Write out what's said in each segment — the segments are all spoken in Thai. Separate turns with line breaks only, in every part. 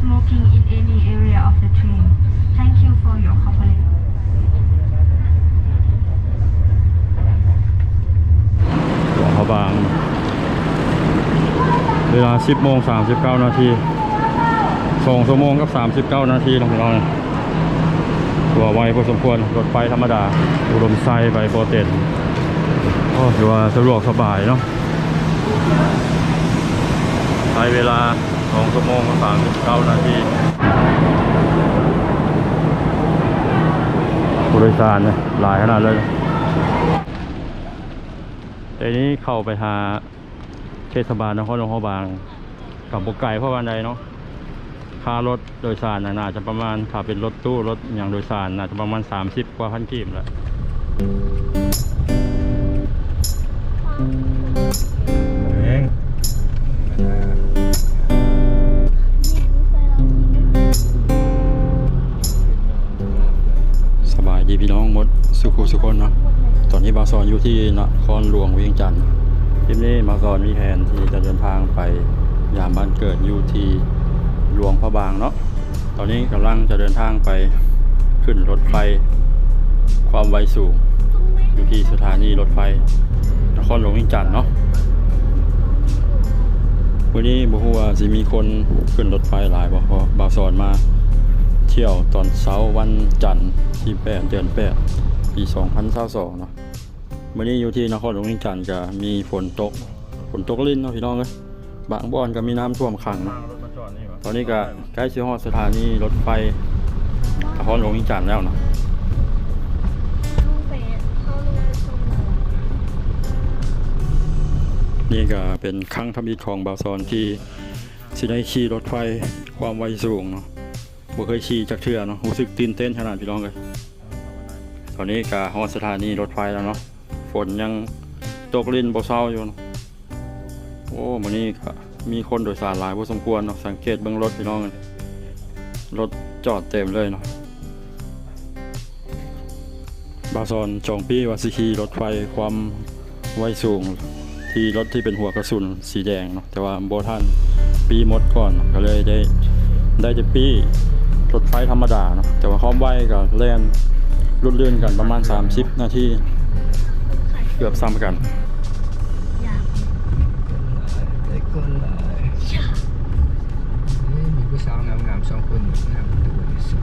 smoking in any area of the train. Thank you for your cooperation.
หลวงพระบาง เวลา 10โมง39 นาที2ชั่วโมงกับ 39 นาทีลงไปน้อยตัวไวพอสมควรรถไฟธรรมดา อุดมไซไปโปรเตนโอ้ถือว่าสะดวกสบายเนาะใช้เวลา 2ชั่วโมงกับ39นาทีผู้โดยสารเนี่ยหลายขนาดเลยแต่นี้เข้าไปหาเทศบาลนครหลวงพระบาง กับบกไก่พราะวันใดเนาะค่ารถโดยสารน่ะน่าจะประมาณถ้าเป็นรถตู้รถอย่างโดยสารน่าจะประมาณ 30 กว่าพันกีบแหละ ดีพี่น้องมดสุขุสุคนเนาะตอนนี้บาซอนอยู่ที่นครหลวงเวียงจันทร์ทริปนี้บาซอนมีแผนที่จะเดินทางไปยามบ้านเกิดอยู่ที่หลวงพระบางเนาะตอนนี้กำลังจะเดินทางไปขึ้นรถไฟ ความไวสูง อยู่ที่สถานีรถไฟ นครหลวงเวียงจันทร์เนาะวันนี้บอกว่าสิมีคนขึ้นรถไฟหลายบ่พราะบาซอนมา เที่ยวตอนเช้าวันจันทร์ที่แปดเดือนแปดปี2022เนาะวันนี้อยู่ที่นครหลวงจันทร์ก็มีฝนตกฝนตกลินเนาะพี่น้องเอ้ยบางบ่อนก็มีน้ำท่วมขังเนาะตอนนี้ก็ใกล้สิฮอดสถานีรถไฟนครหลวงจันทร์แล้วเนาะนี่ก็เป็นครั้งทำอิฐของบาวซอนที่สิได้ขี่รถไฟความไวสูงเนาะ บ่เคยขี่จักเทื่อเนาะรู้สึกตื่นเต้นขนาดพี่น้องเลยตอนนี้ก็ฮอดสถานีรถไฟแล้วเนาะฝนยังตกลินบ่เศร้าอยู่เนาะโอ้มื้อนี้ก็มีคนโดยสารหลายพอสมควรเนาะสังเกตเบิ่งรถพี่น้องเลยรถจอดเต็มเลยเนาะบาซอนจองปีว่าสิขี่รถไฟความไวสูงที่รถที่เป็นหัวกระสุนสีแดงเนาะแต่ว่าโบ่ทันปีหมดก่อนเนาะก็เลยได้ได้จะปี รถไฟธรรมดาเนาะแต่ว่าความไวก็แล่นรุ่นเลื่อนกันประมาณ 30 นาทีเกือบซ้ำกัน
ไอ้คนหลายเฮ้ยมีผู้สาวงามๆสองคนงามตัวที่สุด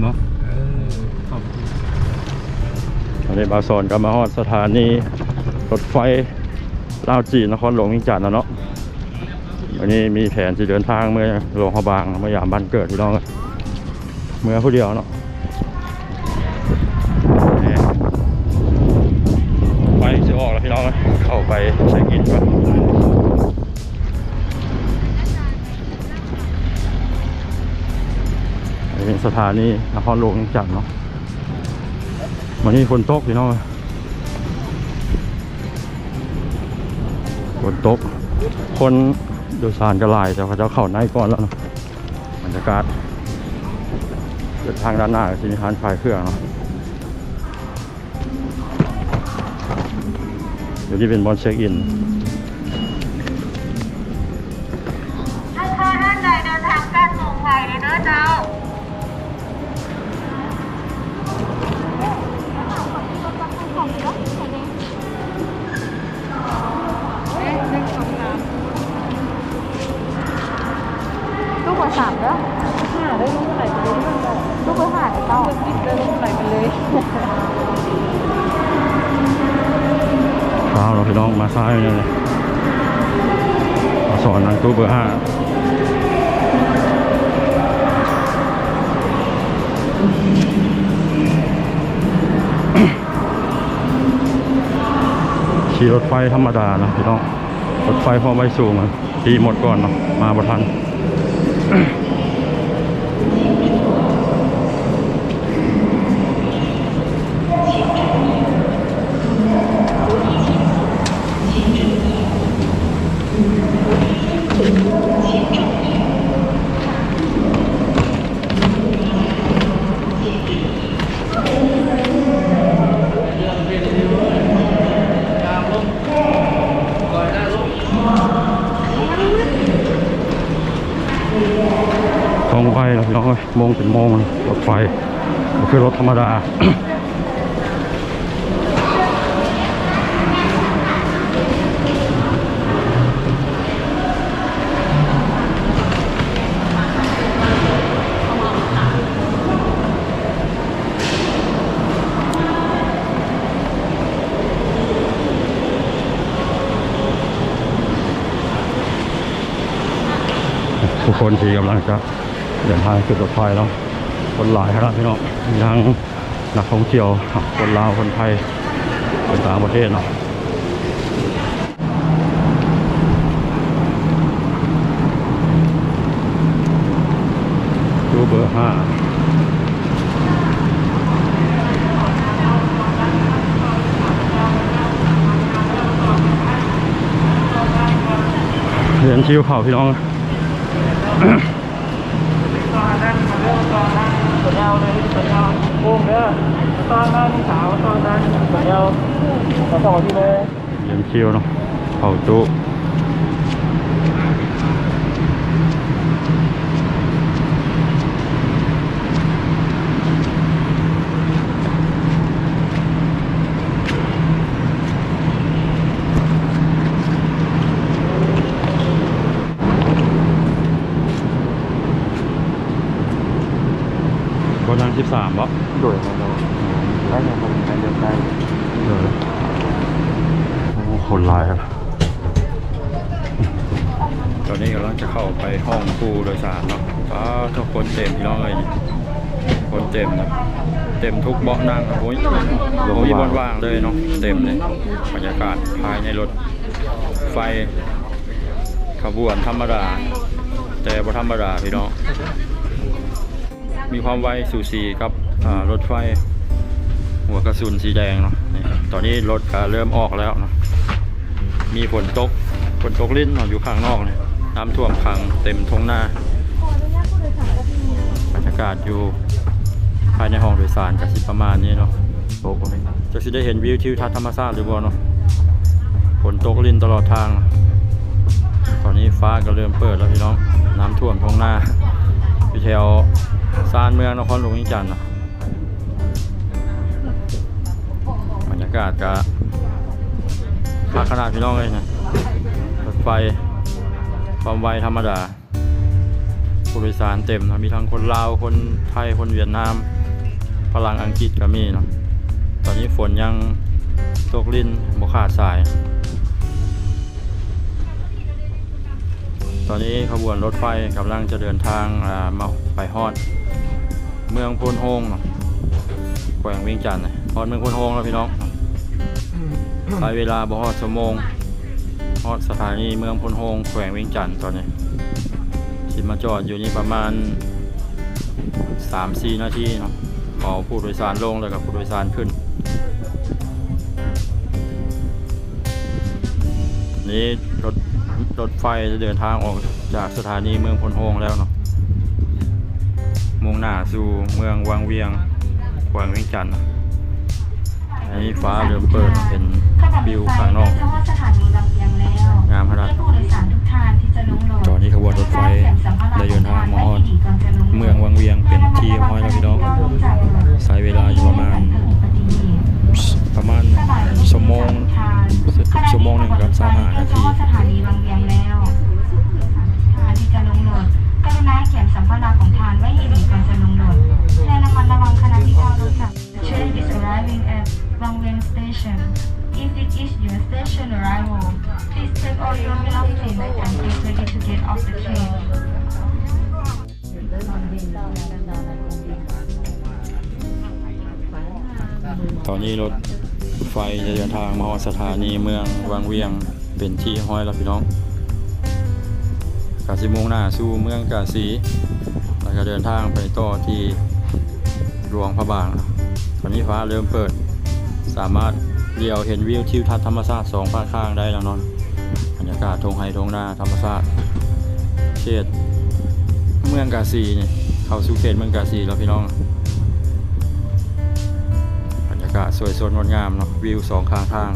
เนาะ
เออ
ตอนนี้บาซอนก็มาฮอดสถานีรถไฟลาวจีนนครหลวงวิงจันทน์แล้วเนาะ วันนี้มีแผนจะเดินทางเมื่อหลวงพบางเมื่อยามบ้านเกิดพี่น้องเมื่อผู้เดียวเนาะไฟจะออกแล้วพี่น้องเข้าไปเช็คอินก่อนอันนี้เป็นสถานีนครหลวงจันทน์เนาะวันนี้ฝนตกพี่น้องฝนตกคน โดยสารก็ลายแต่เขาจะเข้าในก่อนแล้วเนาะบรรยากาศเดินทางด้านหน้าก็จะมีร้านขายเครื่องเนาะเดี๋ยวนี้เป็นบอลเช็คอิน
ตูเบ
อร์ห้าขี่รถไฟธรรมดานะพี่น้อง รถไฟพอไวสูงอะตีหมดก่อนเนาะมาบ่ทัน ไวแล้วพี่น้องเอ้ยโมงเป็นโมงรถไฟก็คือรถธรรมดาทุกคนที่กำลังจะ เดินทางขึ้นรถไฟแล้วคนหลายครับพี่น้องมีทั้งนักท่องเที่ยวคนลาวคนไทยคนต่างประเทศเนาะดูเบอร์ห้าเรียนชิวเขาพี่น้อง
ตัวยาวเลยตัวยาวโค้งเด้อตอนนั้นสาวตอนนั้นตัวยาวต่อต่อที่เลย
เชียนชิวเนาะเผาจุ สิบสามวะ
โดยของเราได้ยังคงการเดินได้
เออโอ้คนหลายครับตอนนี้กำลังจะเข้าไปห้องผู้โดยสารเนาะอ้าวทุกคนเต็มพี่น้องเลยคนเต็มนะเต็มทุกเบาะนั่งโอ้ยโอ้ยบนว่างเลยเนาะเต็มเลยบรรยากาศภายในรถไฟขบวนธรรมดา แต่บ่ธรรมดาพี่น้อง มีความไวสูสีกับรถไฟหัวกระสุนสีแดงเนาะตอนนี้รถเริ่มออกแล้วเนาะมีฝนตกฝนตกลิ้นเนาะอยู่ข้างนอกเนี่ยน้ำท่วมขังเต็มท้องหน้าบรรยากาศอยู่ภายในห้องโดยสารก็สิประมาณนี้เนาะโตกว่านี้จะสิได้เห็นวิวทิวทัศน์ธรรมชาติหรือบ่เนาะฝนตกลิ้นตลอดทาง ตอนนี้ฟ้าก็เริ่มเปิดแล้วพี่น้องน้ำท่วมท้องหน้าอยู่แถว ซานเมืองนครหลวงวิจันทร์บรรยากาศก็คักขนาดพี่น้องเลยนะรถไฟความไวธรรมดาผู้โดยสารเต็มนะมีทั้งคนลาวคนไทยคนเวียดนามพลังอังกฤษก็มีเนาะตอนนี้ฝนยังตกลินบกขาดสาย ตอนนี้ขบวนรถไฟกำลังจะเดินทางมาไปฮอด เมืองโพนโฮงเนาะแขวงเวียงจันทน์น่ะฮอดเมืองคนโฮงแล้วพี่น้องใช้เวลาบ่ฮอดชั่วโมงฮอดสถานีเมืองพนโฮงแขวงเวียงจันทน์ตอนนี้สิมาจอดอยู่นี่ประมาณ3-4นาทีเนาะขอผู้โดยสารลงแล้วก็ผู้โดยสารขึ้น นี้รถรถไฟจะเดินทางออกจากสถานีเมืองพนโฮงแล้วเนาะ มุ่งหน้าสู่เมืองวังเวียงแขวงเวียงจันทน์นะอันนี้ฟ้าเริ่มเปิดเป็นวิวข้างนอก
เข้าสถานีบางเวียงแล้ว
งามขนาด
ให้ผู้โดยสารทุกท่านที่จะลงรถ
ตอนนี้ขบวนรถไฟได้เดินทางมาฮอดเมืองวังเวียงเป็นที่ห้อยแล้วพี่น้องใช้เวลาอยู่ประมาณ
Station. If it is your station arrival, please take all your belongings and get ready to get off the train.
ตอนนี้รถไฟจะเดินทางมาสถานีเมืองวังเวียงเป็นที่ห้อยแล้วพี่น้องกาสิมุ่งหน้าสู่เมืองกาสีแล้วก็เดินทางไปต่อที่หลวงพระบางตอนนี้ฟ้าเริ่มเปิด สามารถเดี่ยวเห็นวิวทิวทัศน์ธรรมชาติสองภาคข้างได้แล้วนอนบรรยากาศทงไฮทงหน้าธรรมชาติเขตเมืองกาซีเนี่ยเข้าสู่เขตเมืองกาซีแล้วพี่น้องบรรยากาศสวยสดงดงามเนาะวิวสองข้างทาง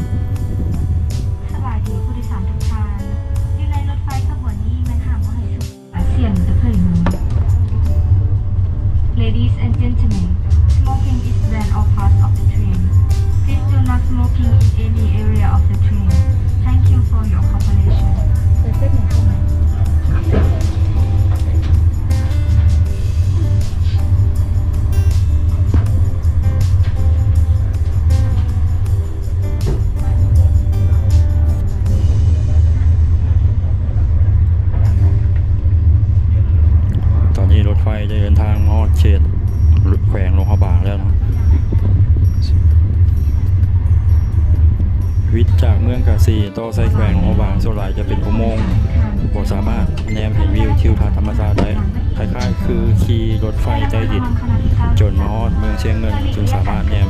ไปเดิ
นทางมอดเขตแขวงหลวงพระบางแล้วนะวิทย์จากเมืองกาสีต่อไซแขวงหลวงพระบางส่วนหลายจะเป็นอุโมงค์บ่สามารถแนมเห็นวิวทิวทัศน์ธรรมชาติได้คล้ายๆคือขี่รถไฟใต้ดินจนมอดเมืองเชียงเงินจึงสามารถแนม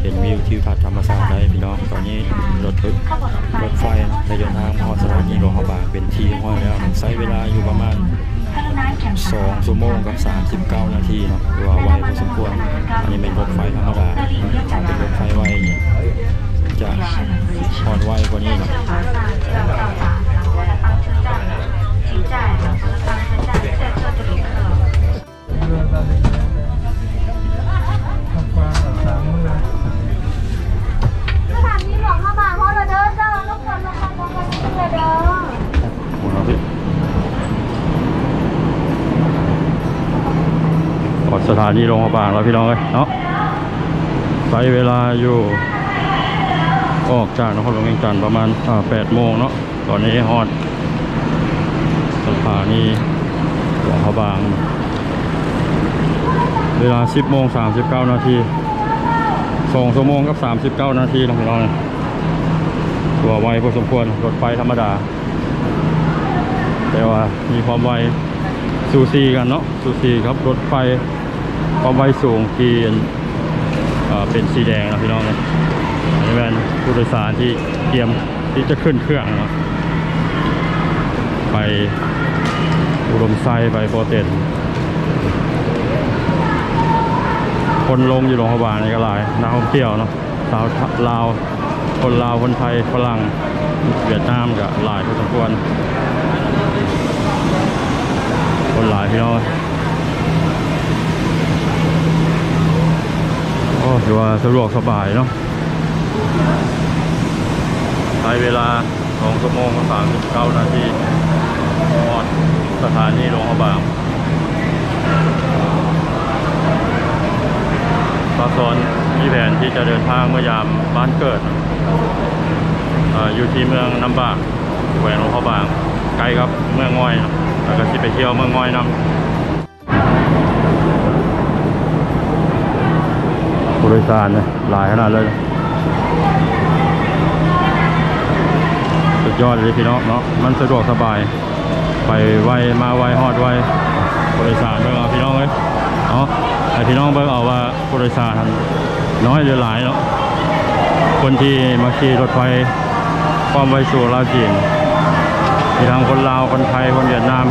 เห็นวิวทิวทัศน์ธรรมชาติได้พี่น้องตอนนี้รถึรถไฟได้เดินทางมอดสถานีหลวงพระบางเป็นที่ห้อยแล้วใช้เวลาอยู่ประมาณ สองชั่วโมงกับ39นาทีเนาะว่าไวพอสมควรอันนี้เป็นานีโรงพยาบาลแล้วพี่น้องเอ้ยเนาะใช้เวลาอยู่ ออกจากนครหลวงเวียงจันทร์ประมาณอ่า8โมงเนาะตอนนี้ฮอดสถานีหลวงพระบาง เวลา 10โมง39 นาที2ชั่วโมงกับ 39 นาทีนะพี่น้องตัวไวพอสมควรรถไฟธรรมดา แต่ว่ามีความไวสูสีกันเนาะสูสีครับรถไฟ ความไวสูงที่เอ่อเป็นสีแดงนะพี่น้องนะอันนี้เป็นผู้โดยสารที่เตรียมที่จะขึ้นเครื่องนะไปอุดมไซไปโปรเตนคนลงอยู่โรงพยาบาลนี่ก็หลายนักท่องเที่ยวเนาะสาวลาวคนลาวคนไทยฝรั่งเวียดนามก็หลายพอสมควรคนหลายพี่น้องโอ้ ถือว่าสะดวกสบายเนาะใช้เวลา2ชั่วโมงกับ39นาทีหมดสถานีโรงพยาบาลปาซอนมีแผนที่จะเดินทางเมื่อยามบ้านเกิดออยู่ที่เมืองน้ำบากแขวงหลวงพระบางใกล้กับเมืองง่อยนะแล้วก็สิไปเที่ยวเมืองง่อยนำ ผู้โดยสารเนี่ยหลายขนาดเลยสุดยอดเลยพี่น้องเนาะมันสะดวกสบาย ไปไวมาไวฮอดไวผู้โดยสารเบิ่งเอาพี่น้องเอ้ยเนาะให้พี่น้องเบิ่งเอาว่าผู้โดยสารน้อยหรือหลายเนาะคนที่มาขี่รถไฟความไวสูงลาวจีนมีทั้งคนลาวคนไทยคนเวียดนาม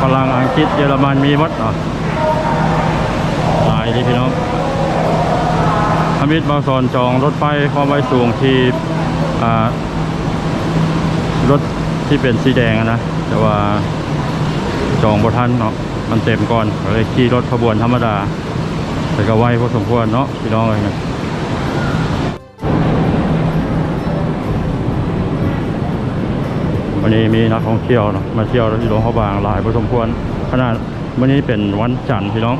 ฝรั่งอังกฤษเยอรมันมีหมดเนาะหลายที่พี่น้อง อมิตรบางสอนจองรถไฟความไวสูงที่รถที่เป็นสีแดงนะ แต่ว่าจองบทันเนาะมันเต็มก่อนเลยขี่รถขบวนธรรมดา แต่ก็ไวพอสมควรเนาะพี่น้องเลยนะวันนี้มีนักท่องเที่ยวเนาะมาเที่ยวที่หลวงพระบางหลายพอสมควรขนาดวันนี้เป็นวันจันทร์พี่น้อง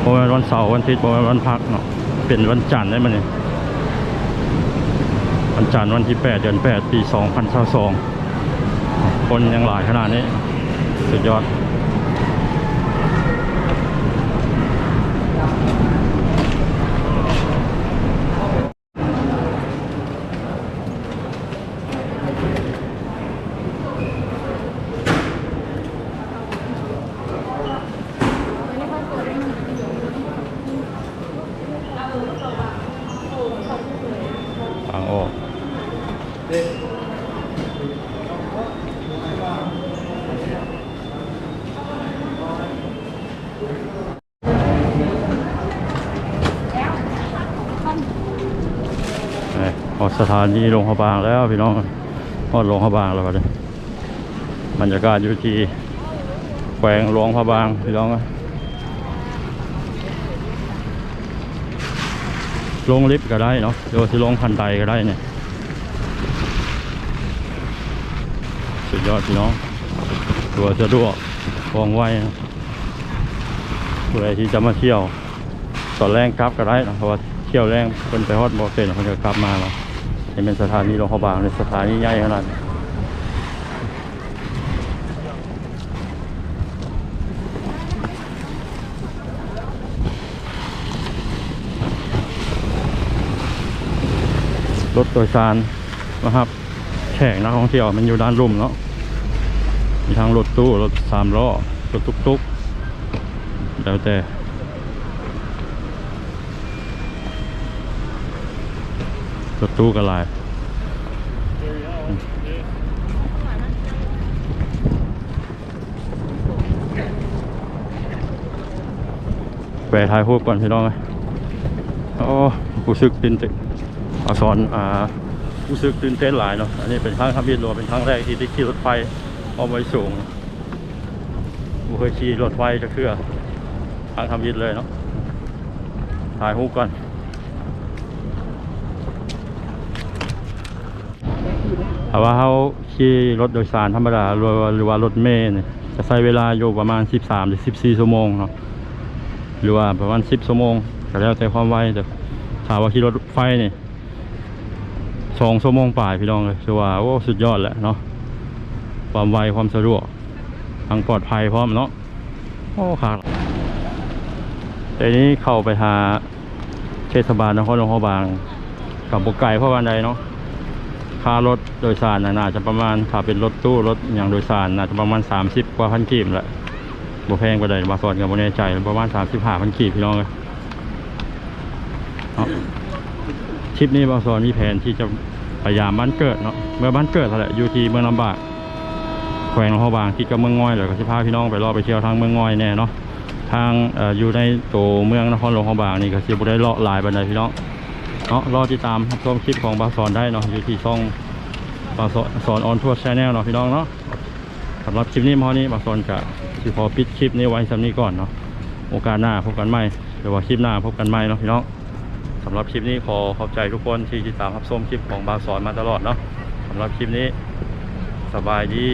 เพราะว่าวันเสาร์วันอาทิตย์เพราะว่าวันพักเนาะ เป็นวันจันทร์ได้ไหมเนี่ยวันจันทร์วันที่ 8 เดือน 8 ปี 2022คนยังหลายขนาดนี้ สุดยอด ทางออก เอ้ยออก สถานีโรงพยาบาลแล้วพี่น้องอดโรงพยาบาลแล้วเลยบรรยากาศอยู่ที่แขวงหลวงพระบางพี่น้องลงลิฟต์ก็ได้เนาะหรือว่าที่ลงคันไดก็ได้เนี่ยสุดยอดพี่น้องตัวสะดวกว่องไวนะผู้ใดที่จะมาเที่ยว ตอนแรกกลับก็ได้นะเพราะว่าเที่ยวแรงคนไปฮอดบ่เป็นคนจะกลับมาเนาะ นี่เป็นสถานีโรงพยบางในสถานีใหญ่ขนาดรถโดยสารนะครับแขกนักท่องเที่ยวมันอยู่ด้านลุ่มเนาะมีทางรถตู้รถสามล้อรถตุ๊กๆแล้วแต่ รถตู้ก็หลายแวะถ่ายรูปก่อนพี่น้องโอ้กูซึกตื่นเต้นอาสอนอ่ากูซึกตื่นเต้นหลายเนาะ อันนี้เป็นครั้งทำบินรัวเป็นครั้งแรกที่ได้ขี่รถไฟเอาไว้สูงกูเคยขี่รถไฟจะเครือครั้งทำบินเลยเนาะถ่ายรูปก่อน ถ้าว่าเขาขี่รถโดยสารธรรมดาหรือว่ารถเมล์เนี่ยจะใช้เวลาอยู่ประมาณ 13หรือ14ชั่วโมงเนาะหรือว่าประมาณ 10ชั่วโมงก็แล้วแต่ความไวแต่ถ้าว่าขี่รถไฟนี่สองชั่วโมงป่ายพี่น้องเลยคือว่าโอ้สุดยอดแหละเนาะความไวความสะดวกทางปลอดภัยพร้อมเนาะโอ้ขาดแต่นี้เข้าไปหาเทศบาลนครหลวงพระบางกับบกไก่พราะวันใดเนาะ ค่ารถโดยสารน่าจะประมาณถ้าเป็นรถตู้รถอย่างโดยสารน่าจะประมาณ 30 กว่าพันกีบแหละบ่แพงกว่าใดบาสอนกับบ่แน่ใจประมาณ35พันกีบพี่น้องเลยทริปนี้บาสอนมีแผนที่จะพยายามบ้านเกิดเนาะเมื่อบ้านเกิดแหละอยู่ที่เมืองลำบากแขวงหลวงพระบางที่กับเมืองง่อยแล้วก็สิพาพี่น้องไปรอไปเที่ยวทางเมืองง่อยแน่เนาะทางอออยู่ในตัวเมืองนครหลวงพระบางนี่ก็สิบ่ได้เลาะลายบันไดพี่น้อง เนาะรอติดตามรับชมคลิปของบาสอนได้เนาะอยู่ที่ช่องบาสอนออนทัวร์ชแนลเนาะพี่น้องเนาะสำหรับคลิปนี้มอนี้บางคนก็สิขอปิดคลิปนี้ไว้สำนี้ก่อนเนาะโอกาสหน้าพบกันใหม่หรือว่าคลิปหน้าพบกันใหม่เนาะพี่น้องสำหรับคลิปนี้ขอขอบใจทุกคนที่ติดตามรับชมคลิปของบาสอนมาตลอดเนาะสำหรับคลิปนี้สบายดี